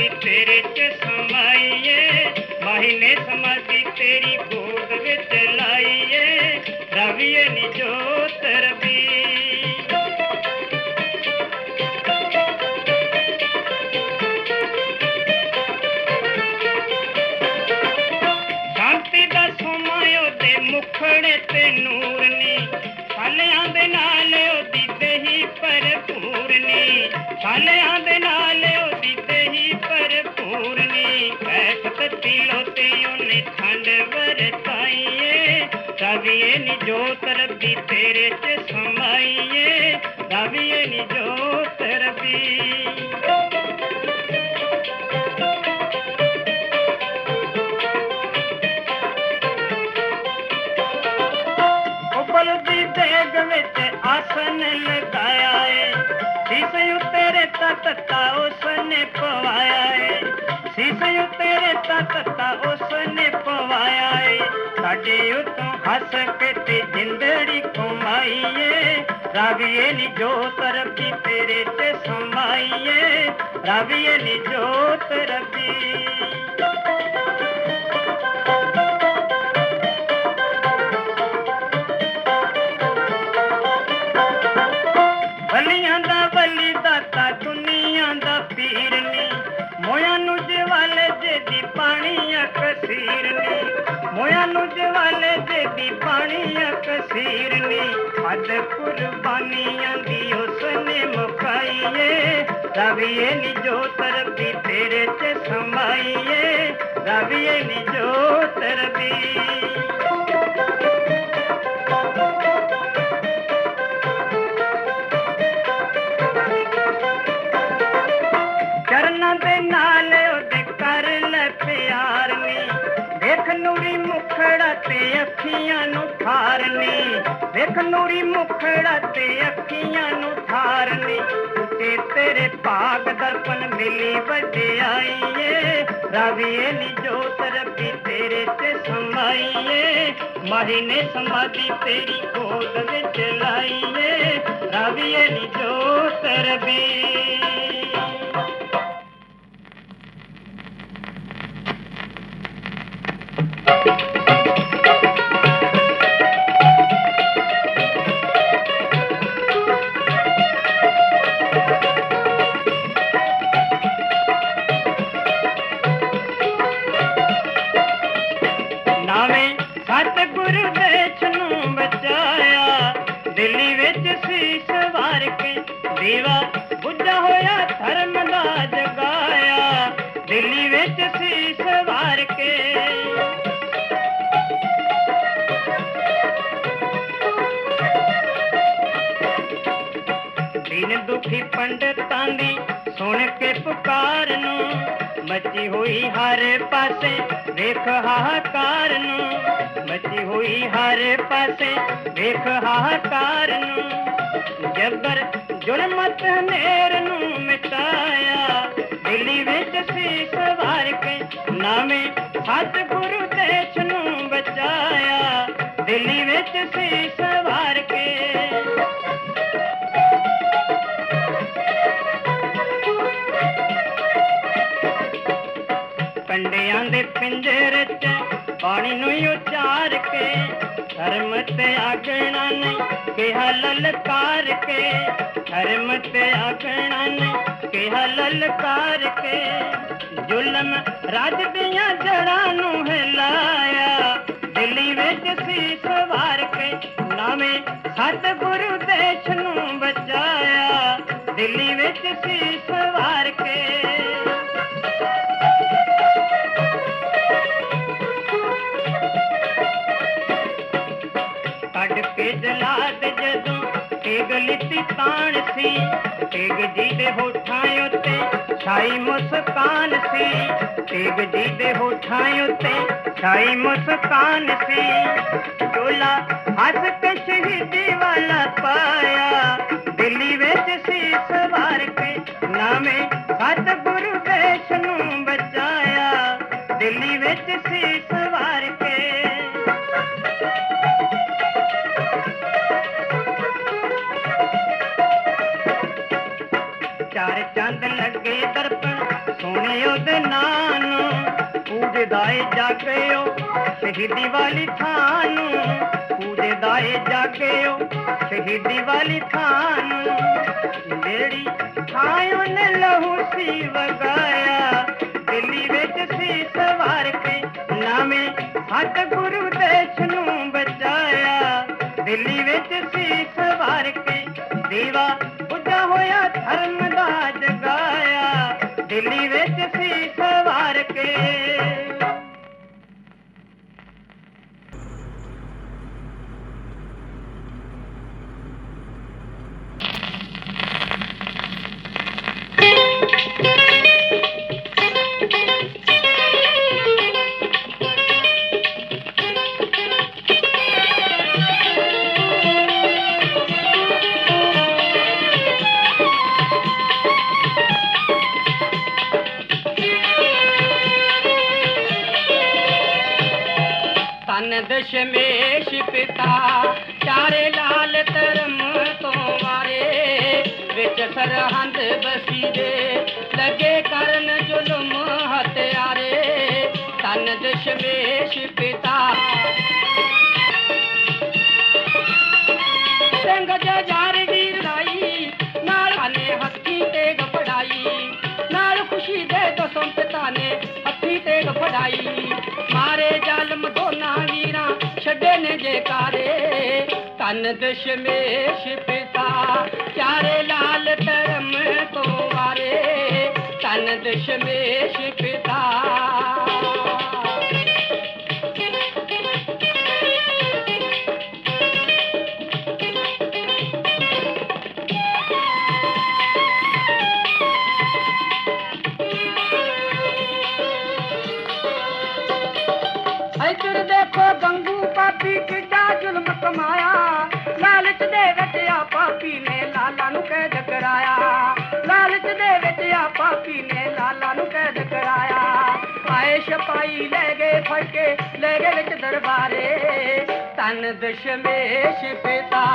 ਰਵੀਏ ਨੀ ਜੋਤ ਰੱਬੀ ਤੇਰੇ ਚ ਸਮਾਈਏ। ਮਹੀਨੇ ਸਮਾਧੀ ਤੇਰੀ ਗੋਦ ਵਿੱਚ ਲਾਈਏ। ਰਵੀਏ ਨੀ ਜੋਤ ਸ਼ਾਂਤੀ ਦਾ ਸਮਾਇਓ ਉਹਦੇ ਮੁਖੜੇ ਤੇ ਨੂਰ ਨੀ। ਸਾਲਿਆਂ ਦੇ ਨਾਲ ਉਹਦੀ ਦੇਹੀ ਭਰਪੂਰ ਨੀ। ਸਾਲਿਆਂ ਦੇ ਨਾਲ ਜੋਤ ਰੱਬੀ ਤੇਰੇ ਚ ਸਮਾਈਏ ਰਵੀਏ ਨੀ ਜੋਤ ਰੱਬੀ। ਆਸਨ ਲਗਾਇਆ ਏ ਸੀਸ ਉੱਤੇ ਰੇਤਾ ਤੱਤਾ ਉਸਨੇ ਪਵਾਇਆ ਏ ਸੀਸ ਉੱਤੇ ਰੇਤਾ ਤੱਤਾ ਉਸਨੇ ਪਵਾਇਆ ਏ ਸਾਡੇ ਉਤੋਂ ਹੱਸ ਕੇ ਤੇ ਜਿੰਦੜੀ ਕਮਾਈਏ ਰਾਵੀਏ ਨੀ ਜੋਤ ਰੱਬੀ ਤੇਰੇ ਤੇ ਸਮਾਈਏ। ਰਾਵੀਏ ਜੋਤ ਰੱਬੀ ਬਲੀਆਂ ਦਾ ਬਲੀ ਦਾਤਾ ਦੁਨੀਆ ਦਾ ਪੀਰ ਮੋਇਆ ਨੂੰ ਜਵਾਲੇ ਦੀ ਪਾਣੀ ਜਵਾਲੇ ਤੇ ਦੀ ਪਾਣੀ ਕਸੀਰ ਨੀ ਹੱਦ ਕੁਰਬਾਨੀਆਂ ਦੀ ਉਸਨੇ ਮੁਕਾਈਏ। ਰਵੀਏ ਨੀ ਜੋ ਰੱਬੀ ਤੇਰੇ ਚ ਸਮਾਈਏ। ਰਵੀਏ ਨੀ ਜੋ ਰੱਬੀ ਅੱਖੀਆਂ ਨੂੰ ਠਾਰਨੀ ਦੇਖ ਨੂਰੀ ਮੁਖੜਾ ਤੇ ਅੱਖੀਆਂ ਨੂੰ ਠਾਰਨੀ ਤੇ ਤੇਰੇ ਭਾਗ ਦਰਪਨ ਮਿਲੀ ਵਡਿਆਈਏ। ਰਾਵੀਏ ਨੀ ਜੋਤ ਰੱਬੀ ਤੇਰੇ ਤੇ ਸਮਾਈਏ। ਮਹੀਨੇ ਸਮਾਧੀ ਤੇਰੀ ਗੋਦ ਵਿੱਚ ਲਾਈਏ। ਰਾਵੀਏ ਨੀ ਜੋਤ ਰੱਬੀ ਦੀਨ ਪੰਡਤਾਂ ਦੀ ਸੁਣ ਕੇ ਪੁਕਾਰ ਨੂੰ। ਮਚੀ ਹੋਈ ਹਰ ਪਾਸੇ, ਵੇਖ ਹਾਹਾਕਾਰ ਨੂੰ। ਮਚੀ ਹੋਈ ਹਰ ਪਾਸੇ, ਵੇਖ ਹਾਹਾਕਾਰ ਨੂੰ। ਜਬਰ ਜ਼ੁਲਮਤ ਹਨੇਰ ਨੂੰ ਮਿਟਾਇਆ। ਦਿੱਲੀ ਵਿੱਚ ਸੀ ਸਵਾਰ ਕੇ ਨਾਵੇਂ ਸਤਿਗੁਰੂ ਦੇਸ਼ ਨੂੰ ਬਚਾਇਆ। ਦਿੱਲੀ ਵਿੱਚ ਸੀ ਦੇ ਪਿੰਜਰੇ 'ਚ ਨੂੰ ਉਚਾਰ ਕੇ, ਧਰਮ ਤੇ ਆਗਣਾ ਨਹੀਂ ਕਿਹਾ ਲਲਕਾਰ ਕੇ। ਧਰਮ ਤੇ ਆਗਣਾ ਨਹੀਂ ਕਿਹਾ ਲਲਕਾਰ ਕੇ। ਜ਼ੁਲਮ ਰਾਜ ਦੀਆਂ ਜੜਾਂ ਨੂੰ ਹਿਲਾਇਆ, ਦਿੱਲੀ ਵਿੱਚ ਸੀ ਸਵਾਰ ਕੇ ਨਾਵੇਂ ਸਤਿਗੁਰੂ ਦੇਸ਼ ਨੂੰ ਬਚਾਇਆ। ਦਿੱਲੀ ਵਿੱਚ ਸੀ ਸਵਾਰ ਕੇ ਜਲਾਦ ਜਦੋਂ ਤੇਗ ਲਿੱਤੀ ਤਾਣ ਸੀ ਤੇਗ ਜੀ ਦੇ ਹੋਠਾਂ ਉੱਤੇ ਛਾਈ ਮੁਸਕਾਨ ਸੀ ਤੇਗ ਜੀ ਦੇ ਹੋਠਾਂ ਉੱਤੇ ਛਾਈ ਮੁਸਕਾਨ ਸੀ। ਚੋਲਾ ਹੱਸ ਕੇ ਸ਼ਹੀਦੀ ਵਾਲਾ ਪਾਇਆ, ਦਿੱਲੀ ਵਿੱਚ ਸੀਸ ਵਾਰ ਕੇ ਨਾਵੇਂ ਸਤਿਗੁਰੂ ਦੇਸ਼ ਨੂੰ ਚਾਰ ਚੰਦ ਲੱਗੇ ਉਹਦੇ ਨਾਂ ਨੂੰ ਪੂਜਦਾ ਏ ਜਾਗਿਓ ਸ਼ਹੀਦੀ ਵਾਲੀ ਥਾਂ ਨੂੰ ਪੂਜਦਾ ਏ ਜਾਗਿਓ ਸ਼ਹੀਦੀ ਵਾਲੀ ਥਾਂ ਨੂੰ ਜਿਹੜੀ ਥਾਂ ਉਹਨੇ ਲਹੂ ਸੀ ਵਗਾਇਆ ਦਿੱਲੀ ਵਿੱਚ ਸੀ ਸਵਾਰ ਕੇ ਨਾਵੇਂ ਹੱਥ ਗੁਰੂ ਦੇਸ਼ ਨੂੰ ਬਚਾਇਆ। ਦਿੱਲੀ ਵਿੱਚ ਸੀ ਸਵਾਰ ਕੇ ਦੇਵਾ ਉੱਜਾ ਹੋਇਆ ਧਰਮ ਵਿੱਚ دميش پتا چاري لال ڌرم تو توواري وچ سرهند بسي جي لڳي ਜੇਕਾਰੇ ਤਨ ਦਸ਼ਮੇਸ਼ ਪਿਤਾ ਚਾਰੇ ਲਾਲ ਧਰਮ ਤੋਂ ਵਾਰੇ ਤਨ ਦਸ਼ਮੇਸ਼ ਪਿਤਾ। ਦੇ ਪਾਪੀ ਨੇ ਲਾਲਾ ਨੂੰ ਕੈਦ ਕਰਾਇਆ। ਆਏ ਸਿਪਾਹੀ ਲੈ ਗਏ, ਫੜ ਕੇ ਲੈ ਗਏ ਵਿੱਚ ਦਰਬਾਰੇ। ਤਨ ਦਸ਼ਮੇਸ਼ ਪਿਤਾ,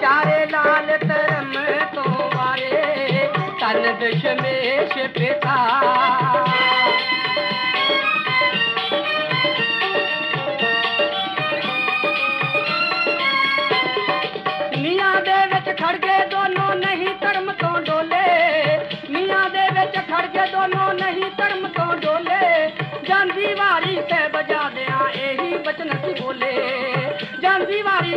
ਚਾਰੇ ਲਾਲ ਧਰਮ ਤੋਂ ਵਾਰੇ। ਤਨ ਦਸ਼ਮੇਸ਼ ਪਿਤਾ।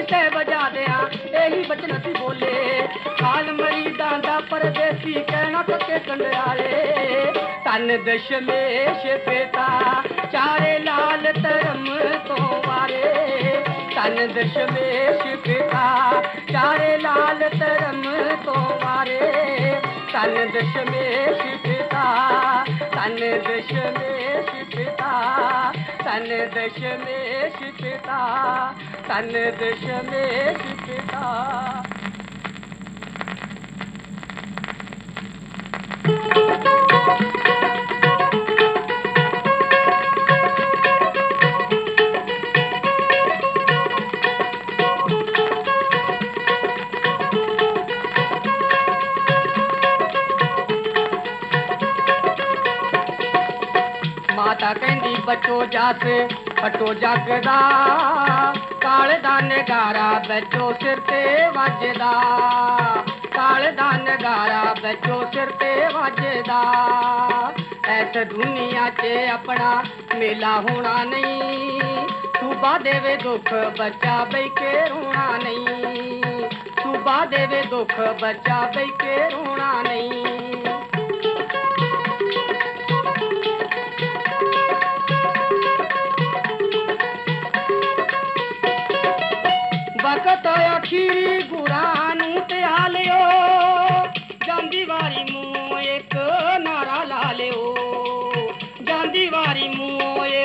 ਤੇ ਵਜਾ ਦਿਆਂ ਇਹੀ ਬਚਨ ਸੀ ਬੋਲੇ। ਹਾਲ ਮਰੀਦਾਂ ਦਾ ਪਰਦੇਸੀ, ਕਹਿਣਾ ਪੱਕੇ ਕੰਡਿਆਰੇ ਤਨ ਦਸ਼ਮੇਸ਼ ਪਿਤਾ, ਚਾਰੇ ਲਾਲ ਧਰਮ ਤੋਂ ਵਾਰੇ। ਤਨ ਦਸ਼ਮੇਸ਼ ਪਿਤਾ, ਚਾਰੇ ਲਾਲ ਧਰਮ ਤੋਂ ਵਾਰੇ। ਤਨ ਦਸ਼ਮੇਸ਼ ਪਿਤਾ ਤਨ ਦਸ਼ਮੇਸ਼ ਪਿਤਾ ਤਨ ਦਸ਼ਮੇਸ਼ ਪਿਤਾ ਤਨ ਦਸ਼ਮੇਸ਼ ਪਿਤਾ ਮਾਤਾ ਕਹਿੰਦੀ, ਬੱਚੋ ਜਸ ਫਟੋ ਜੱਗਦਾ, ਕਾਲ ਦਾ ਨਗਾਰਾ ਬੱਚੋ ਸਿਰ ਤੇ ਵੱਜਦਾ, ਕਾਲ ਦਾ ਨਗਾਰਾ ਬੱਚੋ ਸਿਰ ਤੇ ਵੱਜਦਾ ਐਸ ਦੁਨੀਆ 'ਚ ਆਪਣਾ ਮੇਲਾ ਹੋਣਾ ਨਹੀਂ, ਸੂਬਾ ਦੇਵੇ ਦੁੱਖ, ਬੱਚਾ ਬਈ ਕੇ ਰੋਣਾ ਨਹੀਂ, ਸੂਬਾ ਦੇਵੇ ਦੁੱਖ, ਬੱਚਾ ਬਈ ਕੇ ਰੋਣਾ ਨਹੀਂ।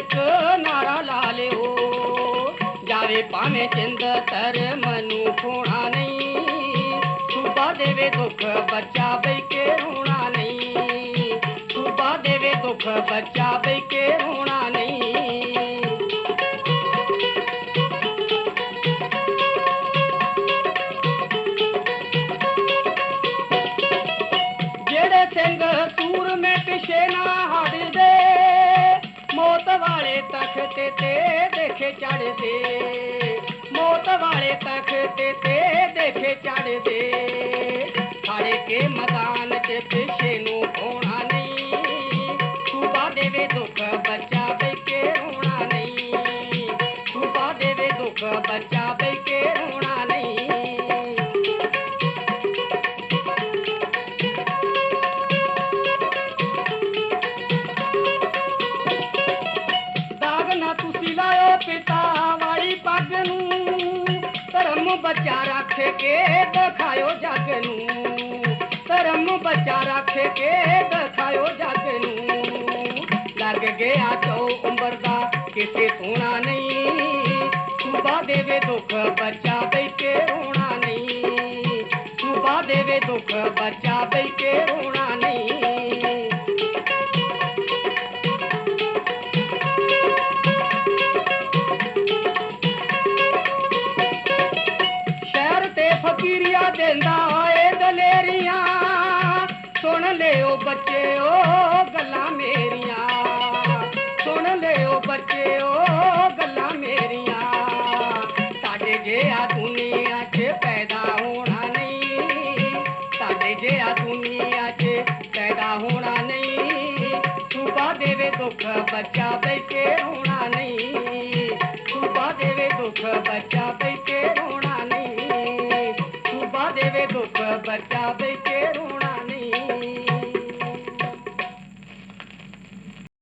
ਇੱਕ ਨਾਰਾ ਲਾ ਲਿਓ। ਜਾਵੇ ਭਾਵੇਂ ਚਿੰਦ ਤਰ ਮਨੂ ਖੋਣਾ ਨਹੀਂ। ਸੁਬਾ ਦੇਵੇ ਦੁੱਖ ਬੱਚਾ ਬਈ ਕੇ ਰੋਣਾ ਨਹੀਂ। ਸੁਬਾ ਦੇਵੇ ਦੁੱਖ ਬੱਚਾ ਬਈ ਕੇ ਰੋਣਾ ਨਹੀਂ। ਤਖਤੇ ਤੇ ਦੇਖੇ ਚੜਦੇ ਮੌਤ ਵਾਲੇ ਤਖਤੇ ਤੇ ਦੇਖੇ ਚੜਦੇ ਹਾਰੇ ਕੇ ਮੈਦਾਨ ਚ ਪਿਛੇ ਨੂੰ ਬੱਚਾ ਰੱਖ ਕੇ ਦਿਖਾਇਓ ਜੱਗ ਨੂੰ। ਧਰਮ ਬੱਚਾ ਰੱਖ ਕੇ ਦਿਖਾਇਓ ਜੱਗ ਨੂੰ। ਲੱਗ ਗਿਆ ਚੋ ਉਮਰ ਦਾ ਕਿਸੇ ਸੋਣਾ ਨਹੀਂ। ਸੁਬਾ ਦੇਵੇ ਦੁੱਖ, ਬੱਚਾ ਦੇ ਕੇ ਰੋਣਾ ਨਹੀਂ। ਸੁਬਾ ਦੇਵੇ ਦੁੱਖ, ਬੱਚਾ ਦੇ ਕੇ ਰੋਣਾ ਨਹੀਂ।